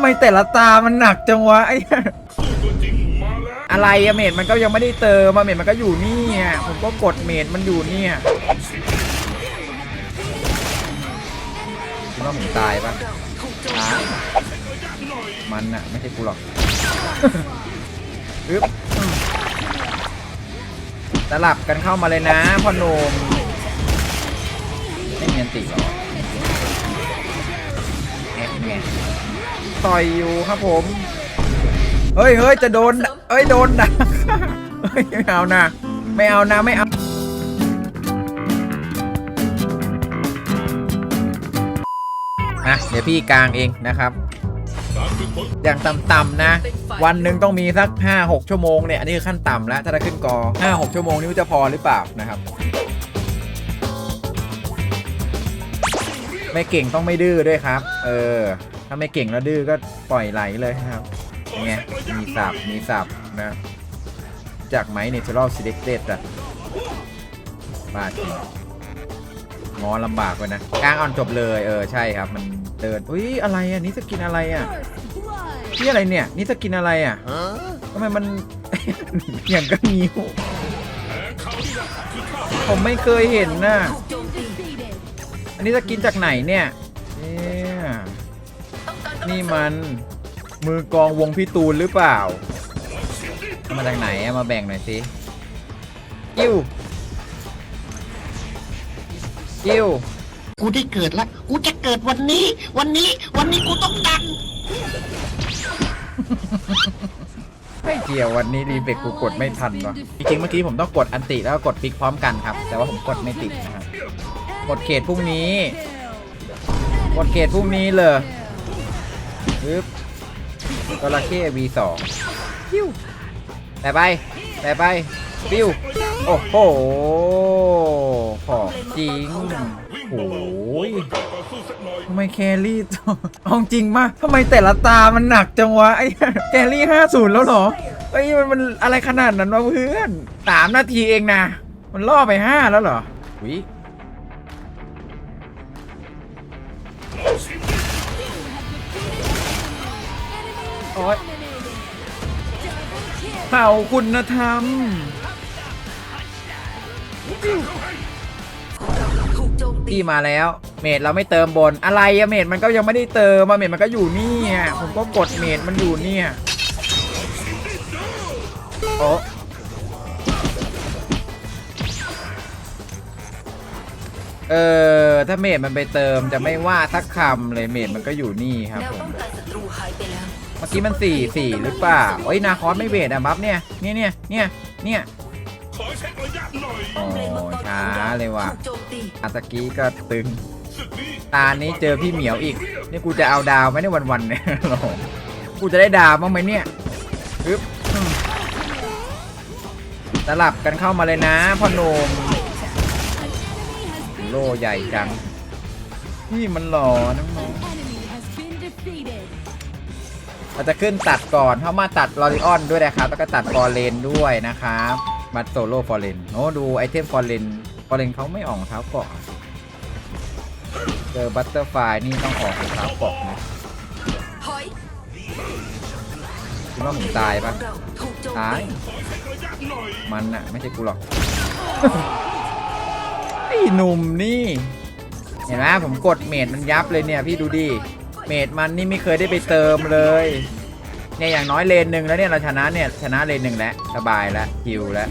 ไมแต่ละตามันหนักจังวะไอ้อะไรอะเมดมันก็ยังไม่ได้เติมมาเมดมันก็อยู่นี่อะผมก็กดเมดมันอยู่เนี่ยคิดว่าผมตายปะมันอะไม่ใช่กูหรอกอึ๊บสลับกันเข้ามาเลยนะพ่อหนุ่มไม่มีอันติหรอแอบไง ต่อยอยู่ครับผม เฮ้ยเฮ้ยจะโดนเอ้ยโดนนะเฮ้ยไม่เอานะไม่เอานะไม่เอาอะเดี๋ยวพี่กลางเองนะครับ อย่างต่ำๆนะ วันหนึ่งต้องมีสัก 5-6 ชั่วโมงเนี่ย อันนี้คือขั้นต่ำแล้ว ถ้าจะขึ้นกอ 5-6 ชั่วโมงนี้จะพอหรือเปล่านะครับ ไม่เก่งต้องไม่ดื้อด้วยครับ เออ ถ้าไม่เก่งแล้วดื้อก็ปล่อยไหลเลยครับยังไงมีสับมีสับนะ จากไหม Natural Selected อะบาดจริงงอลำบากเลยนะกลางอ่อนจบเลยเออใช่ครับ มันเดินอุ้ยอะไรอะนี่สกินอะไรอะนี่อะไรเนี่ย นี่สกินอะไรอะทำไมมันอย่างก็งิ้วผมไม่เคยเห็นนะอันนี้สกินจากไหนเนี่ย นี่มัน มือกองวงพี่ตูนหรือเปล่าเอามาจากไหนอะมาแบ่งหน่อยสิกิ้วกิ้วกูได้เกิดแล้วกูจะเกิดวันนี้ วันนี้ วันนี้กูต้องดังไม่เกี่ยววันนี้รีเบกกูกดไม่ทันวะจริงๆเมื่อกี้ผมต้องกดอันติแล้วก็กดปิกพร้อมกันครับ แต่ว่าผมกดไม่ติดนะครับ กดเขตพรุ่งนี้ กดเขตพรุ่งนี้เลย ปึ๊บจระเข้ V2 ปิ้วแต่ไปแต่ไปปิ้วโอ้โหของจริงโอ้ยทำไมแครี่ตัวเอาจริงมาทำไมแต่ละตามันหนักจังวะไอ้แครี่ห้าศูนย์แล้วเหรอไอ้ยมันมันอะไรขนาดนั้นวะเพื่อนสามนาทีเองนะ มันล่อไปห้าแล้วเหรอวิ อ๊ยเผ่าคุณธรรมพี่มาแล้ว เมดเราไม่เติมบนอะไรอะเมดมันก็ยังไม่ได้เติมมาเมดมันก็อยู่นี่อะผมก็กดเมดมันอยู่เนี่ยโอ้เออถ้าเมดมันไปเติมจะไม่ว่าสักคำเลยเมดมันก็อยู่นี่ครับแนวผม เมื่อกี้มันสี่สี่หรือเปล่าโอ้ยนาคอสไม่เวทอะบัฟเนี่ยเนี่ยเนี่ยเนี่ยเนี่ยโอ้ช้าเลยว่ะถูกโจมตีอาตะกี้ก็ตึง ตานี้เจอพี่เหมียวอีก นี่กูจะเอาดาวไหมในวันๆเนี่ยโอ้กูจะได้ดาวบ้างไหมเนี่ยปึ๊บสลับกันเข้ามาเลยนะพ่อหนุ่มโล่ใหญ่จังนี่มันหล่อน้อง เราจะขึ้นตัดก่อนเข้ามาตัดลอริออนด้วยนะครับ แล้วก็ตัดฟอร์เรนด้วยนะครับบัตโซโล่ฟอร์เรนโอ้ดูไอเทมฟอร์เรนฟอร์เรนเขาไม่ออกเท้าเกาะเจอบัตเตอร์ไฟนี่ต้องออกเท้าเกาะนะคิดว่าผมตายปะตาย มันอะไม่ใช่กูหรอก ไอ้หนุ่มนี่ เห็นไหมผมกดเมดมันยับเลยเนี่ย พี่ดูดิ เมดมันนี่ไม่เคยได้ไปเติมเลยเนี่ยอย่างน้อยเลนหนึ่งแล้วเนี่ยเราชนะเนี่ยชนะเลนหนึ่งแล้วสบายแล้วคิวแล้ว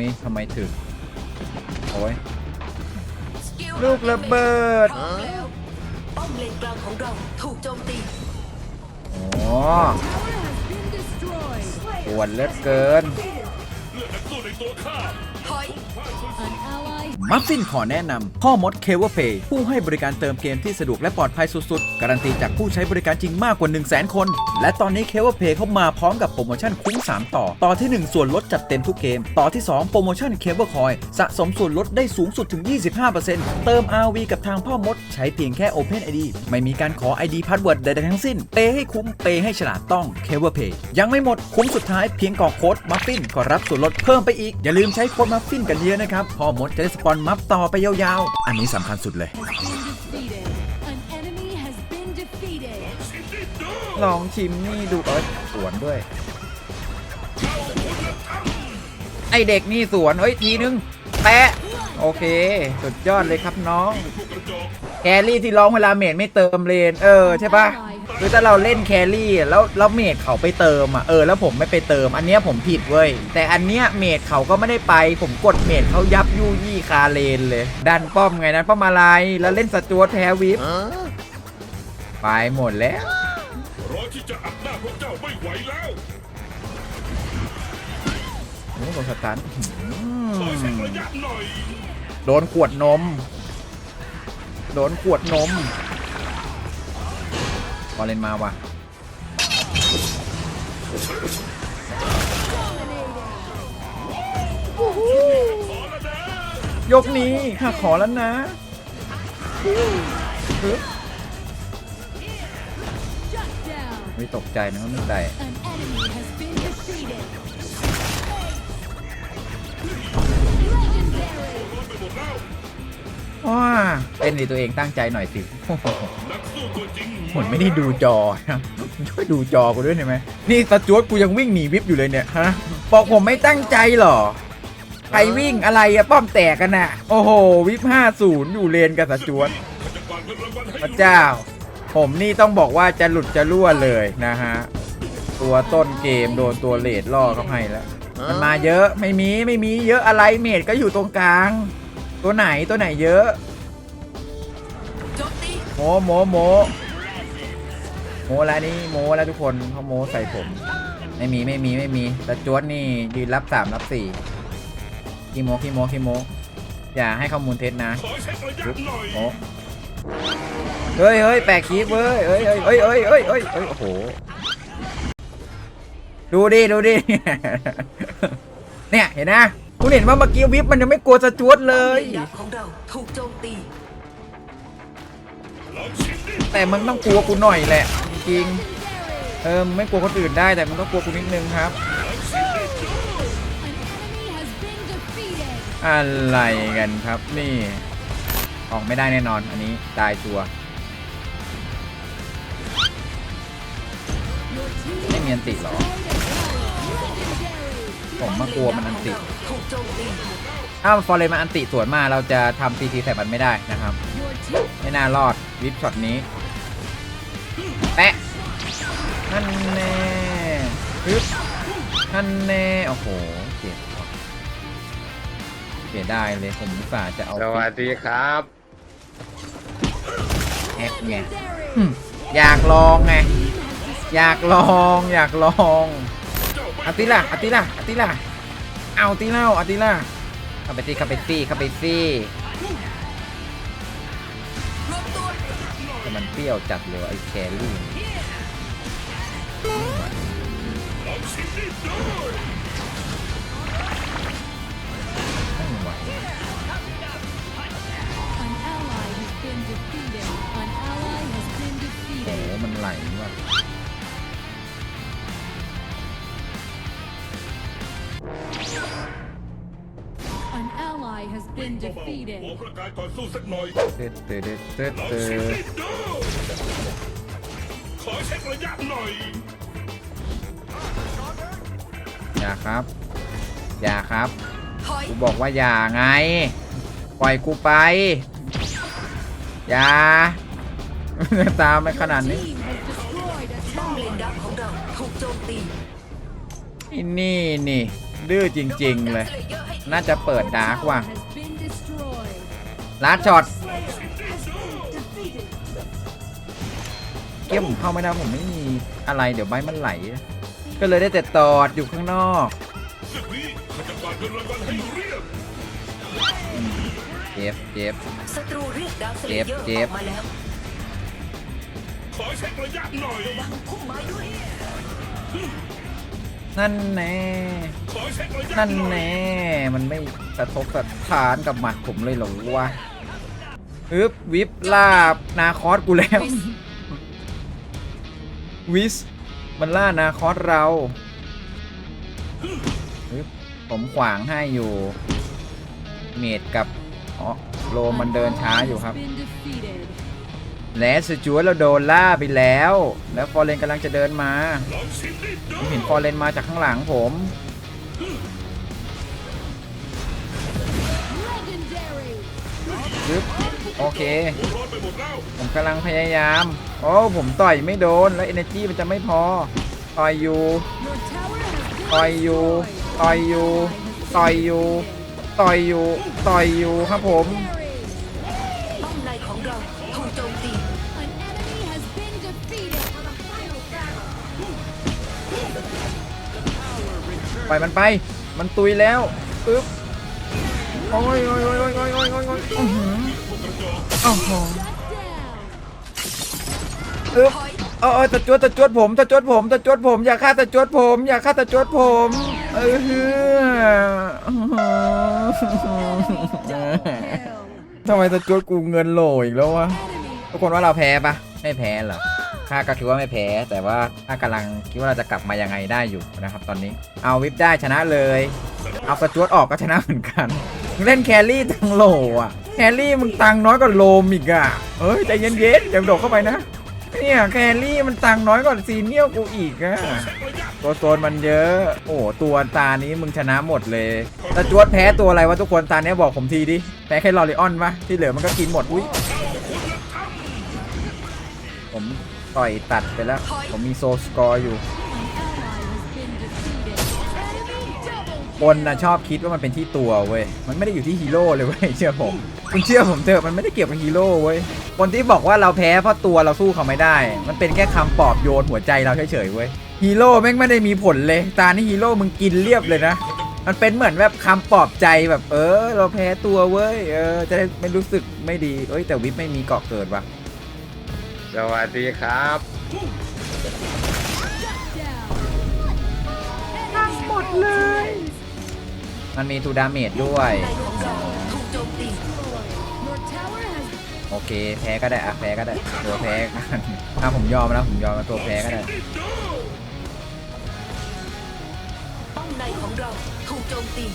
นี่ทำไมถึงโอ้ยสกิลูกระเบิดพร้อมแล้วป้อมเลนกลางของเราถูกโจมตีโอ้ปวดเหลือเกินถอย มัฟฟินขอแนะนำพ่อมดเคเวอร์เพย์ผู้ให้บริการเติมเกมที่สะดวกและปลอดภัยสุดๆ การันตีจากผู้ใช้บริการจริงมากกว่า 1 0 0 0 0 0คน และตอนนี้เคเวอร์เพย์เข้ามาพร้อมกับโปรโมชั่นคุ้ม 3 ต่อ ต่อที่ 1 ส่วนลดจัดเต็มทุกเกม ต่อที่ 2 โปรโมชั่นเคเบิลคอยสะสมส่วนลดได้สูงสุดถึง 25%เติม RV กับทางพ่อมด ใช้เพียงแค่ Open ID ไม่มีการขอ ID Password ใดๆทั้งสิ้นเปให้คุ้มเปให้ฉลาดต้องเคเวอร์เพย์ยังไม่หมดคุ้มสุดท้ายเพียงกรอกโค้ดมัฟฟินก็รับส่วนลดเพิ่มไปอีกอย่าลืมใช้โค้ดมัฟฟินกันเยอะนะครับพ่อมดจะได้สปอนมัฟต่อไปยาวๆ อันนี้สำคัญสุดเลย ลองชิมนี่ดูเอ้ยสวนด้วย ไอเด็กนี่สวนเอ้ยทีนึงแปะโอเค สุดยอดเลยครับน้อง แครี่ที่ร้องเวลาเมดไม่เติมเลน เออใช่ปะคือถ้าเราเล่นแครี่อะแล้วแล้วเมดเขาไปเติมอะเออแล้วผมไม่ไปเติม อันเนี้ยผมผิดเว้ยแต่อันเนี้ยเมดเขาก็ไม่ได้ไป ผมกดเมดเขายับยู่ยี่คาเลนเลย ดันป้อมไงนั้นป้อมอะไรแล้วเล่นสจวตแพ้วิปไปหมดแล้วรอที่จะอัดหน้าพวกเจ้าไม่ไหวแล้วโอ้โหโดนสตันขอเช็คอืระมยะหน่อยโดนขวดนม โดนขวดนมบอลเลนมาว่ะยกนี้ข้าขอแล้วนะไม่ตกใจนะไม่ได้ An enemy เป็นดีตัวเองตั้งใจหน่อยสินักสู้ตัวจริงเหมือนไม่ได้ดูจอนะช่วยดูจอกูด้วยได้ไหมนี่สจวตกูยังวิ่งหนีวิบอยู่เลยเนี่ยฮะบอกผมไม่ตั้งใจเหรอใครวิ่งอะไรอะป้อมแตกกันอะโอ้โห วิบ50อยู่เลนกับสจวตมันจะกวาดเงินรางวัลให้พระเจ้า ผมนี่ต้องบอกว่าจะหลุดจะรั่วเลยนะฮะตัวต้นเกมโดนตัวเลดล่อเข้าให้แล้วมันมาเยอะไม่มีไม่มีเยอะอะไรเมดก็อยู่ตรงกลาง ตัวไหนตัวไหนเยอะโจมตี โมโมโมโมแล้วนี่โมแล้วทุกคนเขาโมใส่ผม ไม่มีไม่มีไม่มีแต่จวดนี่ยืนรับสามรับสี่ขี้โมขี้โมขี้โมอย่าให้ข้อมูลเท็จนะขอเช็คระยะหน่อยโมเฮ้ยเฮ้ยแปลกคีบเว้ยเฮ้ยเฮ้ยเฮ้ยเฮ้ยเฮ้ยเฮ้ยเฮ้ยโอ้โหดูดิดูดิเนี่ยเห็นนะคุณเห็นว่าเมื่อกี้วิปมันยังไม่กลัวสจวดเลยของเราถูกโจมตี แต่มึงต้องกลัวกูหน่อยแหละจริงๆเออไม่กลัวคนอื่นได้แต่มึงต้องกลัวกูนิดนึงครับ อะไรกันครับนี่ ออกไม่ได้แน่นอนอันนี้ตายตัวไม่มีอันติหรอ ผมมากลัวมันอันติถ้าฟอร์เรมาอันติสวนมาเราจะทำซีทีใส่มันไม่ได้นะครับ ไม่น่ารอดวิปช็อตนี้ แปะนั่นแน่ฮึบนั่นแน่โอ้โหเจ็บว่ะเสียได้เลยผมอุตส่าห์จะเอาสวัสดีครับแอคไง legendary. หึอยากลองไงอยากลองอยากลองอาติล่ะอาติล่ะอาติล่ะเอาติเล่าอาติล่ะเข้าไปซี่เข้าไปซี่เข้าไปซี่ มันเปรี้ยวจัดเลยว่ะไอ้แครี่ลองชิมดิดูไม่ไหว An ally has been defeated. An ally has been โอ้ defeated. โหมันไหลว่ะ ally has been เบาๆหัว defeated. ประกายก่อนสู้สักหน่อยเตืดเตืดเตืดลองเตืชิมดดิดูขอเช็คระยะหน่อย อย่าครับ อย่าครับถอยกูบอกว่าอย่าไง ปล่อยกูไป อย่า ตามไปขนาดนี้ Team has destroyed a ป้อมเลน tower. ดับของเราถูกโจมตี นี่นี่ ดื้อจริง ๆ เลย น่าจะเปิด Your ดาร์ก tower ว่ะ has been destroyed. ลาดช็อตเกี้ยผมเข้าไม่ได้ผมไม่มีอะไรเดี๋ยวใบมันไหล ก็เลยได้แต่ตอดอยู่ข้างนอกศึกนี้มันจะกวาดเงินรางวัลให้เรียบเจ็บเจ็บศัตรูเรียกดาวเซเลเจ็บเยอร์เจ็อบอกมาแล้วขอเช็คระยะหน่อย นั่นแน่ขอเช็คระยะนั่นหอยแน่มันไม่สะทกสะท้านกับหมัดผมเลยเหรอวะอึบวิบลาบนาคอสกูแล้ววิสมันล่านาคอสเราอึบผมขวางให้อยู่ เมดกับอ๋อโลมันเดินช้าอยู่ครับ และสจวตเราโดนล่าไปแล้ว แล้วฟอร์เรนกำลังจะเดินมาผมเห็นฟอร์เรนมาจากข้างหลังผมยึบโอเค ผมกำลังพยายาม โอ้ผมต่อยไม่โดน แล้ว energy มันจะไม่พอ ต่อยอยู่ ต่อยอยู่ ต่อยอยู่ ต่อยอยู่ ต่อยอยู่ ต่อยอยู่ครับผม ล่อยมันไป มันตุยแล้วปึ๊บโอ้ยโอ้ยโอ้ยโอ้ยโอ้ยโอ้ยโอ้ยโอ้ยอื้อหือโอ้โห Shut down. ปึ๊บเออเออตะจวดตะจวดผมตะจวดผมตะจวดผมอย่าฆ่าตะจวดผมอย่าฆ่าตะจวดผม เออฮือทำไมตะจวดกูเงินโหลอีกแล้ววะทุกคนว่าเราแพ้ปะไม่แพ้หรอ กข้าก็คิดว่าไม่แพ้ แต่ว่าข้ากำลังคิดว่าเราจะกลับมายังไงได้อยู่นะครับตอนนี้ เอาวิปได้ชนะเลย เอาสจวตออกก็ชนะเหมือนกันเล่นแครี่ตังโลอะแครี่มึงตังน้อยกว่าโลมอีกอะเฮ้ยใจเย็นๆอย่าโดดเข้าไปนะเนี่ยแครี่มันตังน้อยกว่าซีเนียลกูอีกอะตัวโซนมันเยอะ โอ้ตัวตานี้มึงชนะหมดเลยตะจวดแพ้ตัวอะไรวะทุกคนตาเนี้ยบอกผมทีดิแพ้แค่ลอริออนปะที่เหลือมันก็กินหมดอุ้ยผม ต่อยตัดไปแล้ว ผมมีโซสกอร์อยู่คนนะชอบคิดว่ามันเป็นที่ตัวเว้ย มันไม่ได้อยู่ที่ฮีโร่เลยเว้ยเชื่อผม คุณเชื่อผมเถอะ มันไม่ได้เกี่ยวกับฮีโร่เว้ย คนที่บอกว่าเราแพ้เพราะตัวเราสู้เขาไม่ได้ มันเป็นแค่คำปลอบโยนหัวใจเราเฉยๆเว้ย ฮีโร่แม่งไม่ได้มีผลเลย ตานี่ฮีโร่มึงกินเรียบเลยนะ มันเป็นเหมือนแบบคำปลอบใจแบบ เออ เราแพ้ตัวเว้ย เออ จะได้ไม่รู้สึกไม่ดีเอ้ยแต่วิปไม่มีเกาะเกิดว่ะ สวัสดีครับ down. หมดเลย มันมีทูดาเมจด้วยในของเราถูกโจมตี Your tower has โอเค แพ้ก็ได้อะแพ้ก็ได้ ตัวแพ้กันอะผมยอมแล้วผมยอมแล้วตัวแพ้ก็ได้ป้อมในของเราถูกโจมตี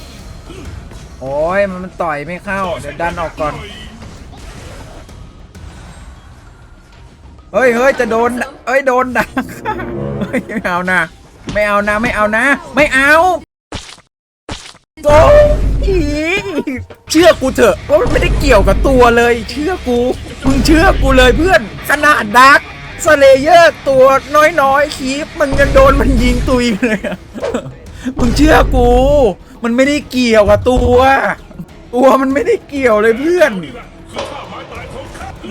โอ้ยมันมันต่อยไม่เข้า เดี๋ยวดันออกก่อน เฮ้ยเฮ้ยจะโดนเอ้ยโดนดักเฮ้ยไม่เอานะ ไม่เอานะ ไม่เอานะ ไม่เอาโอ้ยอีเชื่อกูเถอะว่ามันไม่ได้เกี่ยวกับตัวเลย เชื่อกูมึงเชื่อกูเลยเพื่อนขนาดดักสเลเยอร์ตัวน้อยๆคีปมันยังโดนมันยิงตุยเลยมึงเชื่อกู มันไม่ได้เกี่ยวกับตัว ตัวมันไม่ได้เกี่ยวเลยเพื่อน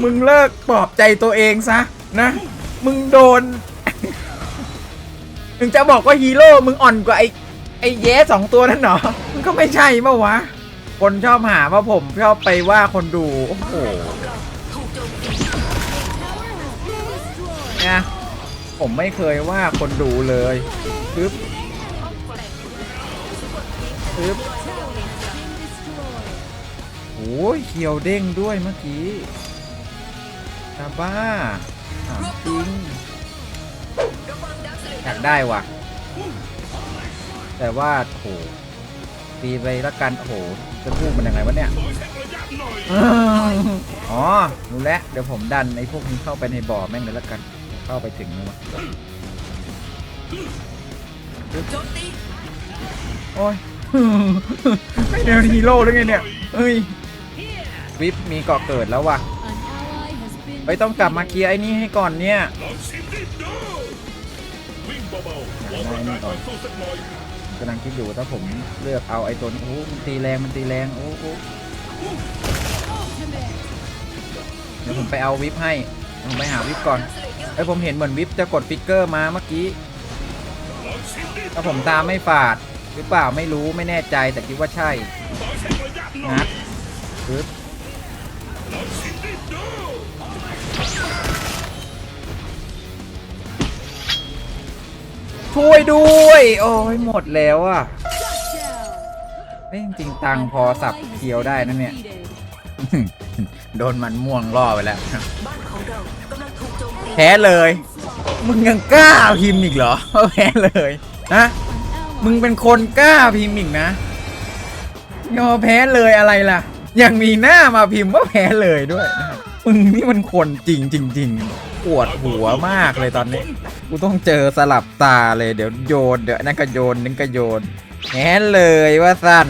มึงเลิกปลอบใจตัวเองซะนะ มึงโดน ถึงจะบอกว่าฮีโร่ มึงอ่อนกว่าไอ้ไอ้แย้สองตัวนั่นเหรอมันก็ไม่ใช่เมื่อวะ คนชอบหาว่าผมชอบไปว่าคนดู โอ้โหเราถูกโจมตี tower has been destroyed. นะผมไม่เคยว่าคนดูเลยปึ๊บปึ๊บโอ้ยเขียวเด้งด้วยเมื่อกี้ ตาบ้าถามจริงอยากได้ว่ะ แต่ว่าโอ้โหตีไปละกันโอ้โหจะพูดมันยังไงวะเนี่ยขอเช็คระยะหน่อยอ๋อรู้แล้วเดี๋ยวผมดันไอ้พวกนี้เข้าไปในบ่อแม่งเลยละกัน เข้าไปถึงนะวะโจมตีโอ้ยไม่เดียวฮีโร่หรือไงเนี่ยเฮ้ยวิปมีเกาะเกิดแล้วว่ะ เฮ้ยต้องกลับมาเคลียร์ไอ้นี่ให้ก่อนเนี่ยลองชิมดิดูวิ่งเบาๆวอร์มร่างกายต่อสู้สักหน่อยกำลังคิดอยู่ถ้าผมเลือกเอาไอ้ตัวนี้โอ้โหมันตีแรงมันตีแรงโอ้โหเดี๋ยวผมไปเอาวิปให้ผมไปหาวิปก่อนไอ้ผมเห็นเหมือนวิปจะกดฟิกเกอร์มาเมื่อกี้ลองชิมดิถ้าผมตามไม่ฝาดหรือเปล่าไม่รู้ไม่แน่ใจแต่คิดว่าใช่ขอเช็คระยะหน่องัดปึ๊บลองชิม ช่วยด้วย โอ้ยหมดแล้วอะ Shut down. เอ้ยจริงตังพอสับเคียวได้นะเนี่ย โดนมันม่วงล่อไปแล้ว แพ้เลย มึงยังกล้าพิมพ์อีกเหรอ แพ้เลยนะมึงเป็นคนกล้าพิมพ์อีกนะยอแพ้เลยอะไรล่ะ ยังมีหน้ามาพิมพ์ว่าแพ้เลยด้วย มึงนี่มันคนจริงจริงๆ ปวดหัวมากเลยตอนนี้ กูต้องเจอสลับตาเลยเดี๋ยวโยนเดี๋ยวนั่นก็โยนนั่นก็โยนแง้นเลยว่าสั้น